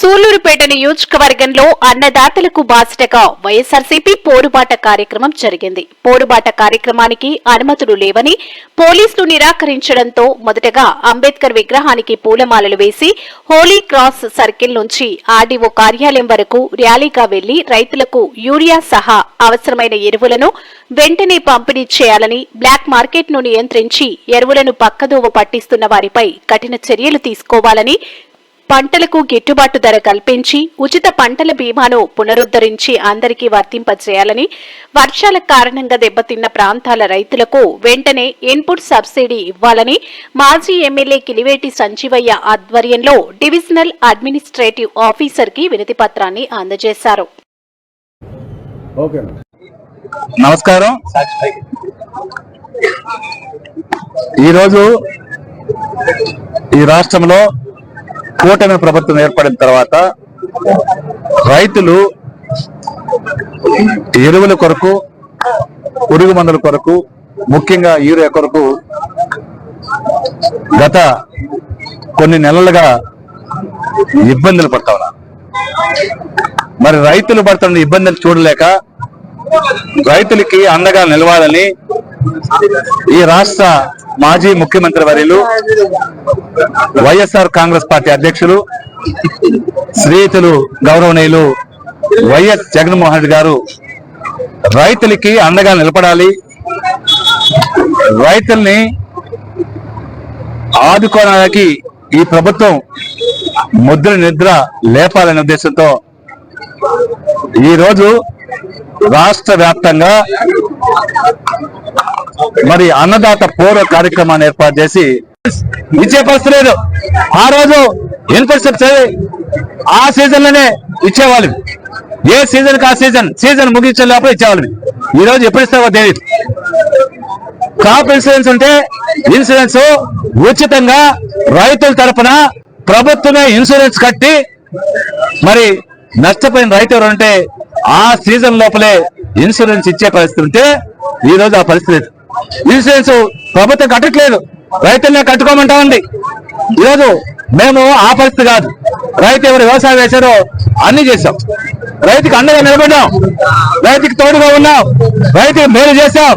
సూలూరుపేట నియోజకవర్గంలో అన్నదాతలకు బాసటగా వైఎస్ఆర్సీపీ పోరుబాట కార్యక్రమం జరిగింది. పోరుబాట కార్యక్రమానికి అనుమతులు లేవని పోలీసులు నిరాకరించడంతో మొదటగా అంబేద్కర్ విగ్రహానికి పూలమాలలు వేసి హోలీ క్రాస్ సర్కిల్ నుంచి ఆర్డీఓ కార్యాలయం వరకు ర్యాలీగా వెళ్ళి రైతులకు యూరియా సహా అవసరమైన ఎరువులను వెంటనే పంపిణీ చేయాలని బ్లాక్ మార్కెట్ను నియంత్రించి ఎరువులను పక్కదోవ పట్టిస్తున్న వారిపై కఠిన చర్యలు తీసుకోవాలని పంటలకు గిట్టుబాటు ధర కల్పించి ఉచిత పంటల బీమాను పునరుద్ధరించి అందరికీ వర్తింపజేయాలని వర్షాల కారణంగా దెబ్బతిన్న ప్రాంతాల రైతులకు వెంటనే ఇన్పుట్ సబ్సిడీ ఇవ్వాలని మాజీ ఎమ్మెల్యే కిలివేటి సంజీవయ్య ఆధ్వర్యంలో డివిజనల్ అడ్మినిస్ట్రేటివ్ ఆఫీసర్కి వినతి పత్రాన్ని అందజేశారు. ఓకే నమస్కారం. ఈరోజు ఈ రాష్ట్రంలో కూటమి ప్రభుత్వం ఏర్పడిన తర్వాత రైతులు ఎరువుల కొరకు పురుగు మందుల కొరకు ముఖ్యంగా యూరియా కొరకు గత కొన్ని నెలలుగా ఇబ్బందులు పడతా ఉన్నారు. మరి రైతులు పడుతున్న ఇబ్బందులు చూడలేక రైతులకి అండగా నిలవాలని ఈ రాష్ట్ర మాజీ ముఖ్యమంత్రి వర్యులు వైఎస్ఆర్ కాంగ్రెస్ పార్టీ అధ్యక్షులు స్నేహితులు గౌరవనీయులు వైఎస్ జగన్మోహన్ రెడ్డి గారు రైతులకి అండగా నిలబడాలి. రైతుల్ని ఆదుకోవడానికి ఈ ప్రభుత్వం ముద్ర నిద్ర లేపాలనే ఉద్దేశంతో ఈ రోజు రాష్ట్ర వ్యాప్తంగా మరి అన్నదాత పౌర కార్యక్రమాన్ని ఏర్పాటు చేసి ఇచ్చే పరిస్థితి లేదు ఆ రోజు ఇన్ఫ్రాస్ట్రక్చర్ ఆ సీజన్లోనే ఇచ్చేవాళ్ళు. ఏ సీజన్కి ఆ సీజన్? సీజన్ ముగించే లోపల ఇచ్చేవాళ్ళు. ఈ రోజు ఎప్పుడు ఇస్తావో తెలియదు క్రాప్ ఇన్సూరెన్స్ ఉంటే ఇన్సూరెన్స్ ఉచితంగా రైతుల తరపున ప్రభుత్వమే ఇన్సూరెన్స్ కట్టి మరి నష్టపోయిన రైతు ఎవరంటే ఆ సీజన్ లోపలే ఇన్సూరెన్స్ ఇచ్చే పరిస్థితి ఉంటే ఈ రోజు ఆ పరిస్థితి ఇన్సూరెన్స్ ప్రభుత్వం కట్టట్లేదు. రైతులనే కట్టుకోమంటా ఉంది ఈరోజు మేము ఆ పరిస్థితి కాదు. రైతు ఎవరు వ్యవసాయం వేశారో అన్ని చేశాం. రైతుకి అండగా నిలబడ్డాం. రైతుకి తోడుగా ఉన్నాం. రైతుకి మేలు చేశాం.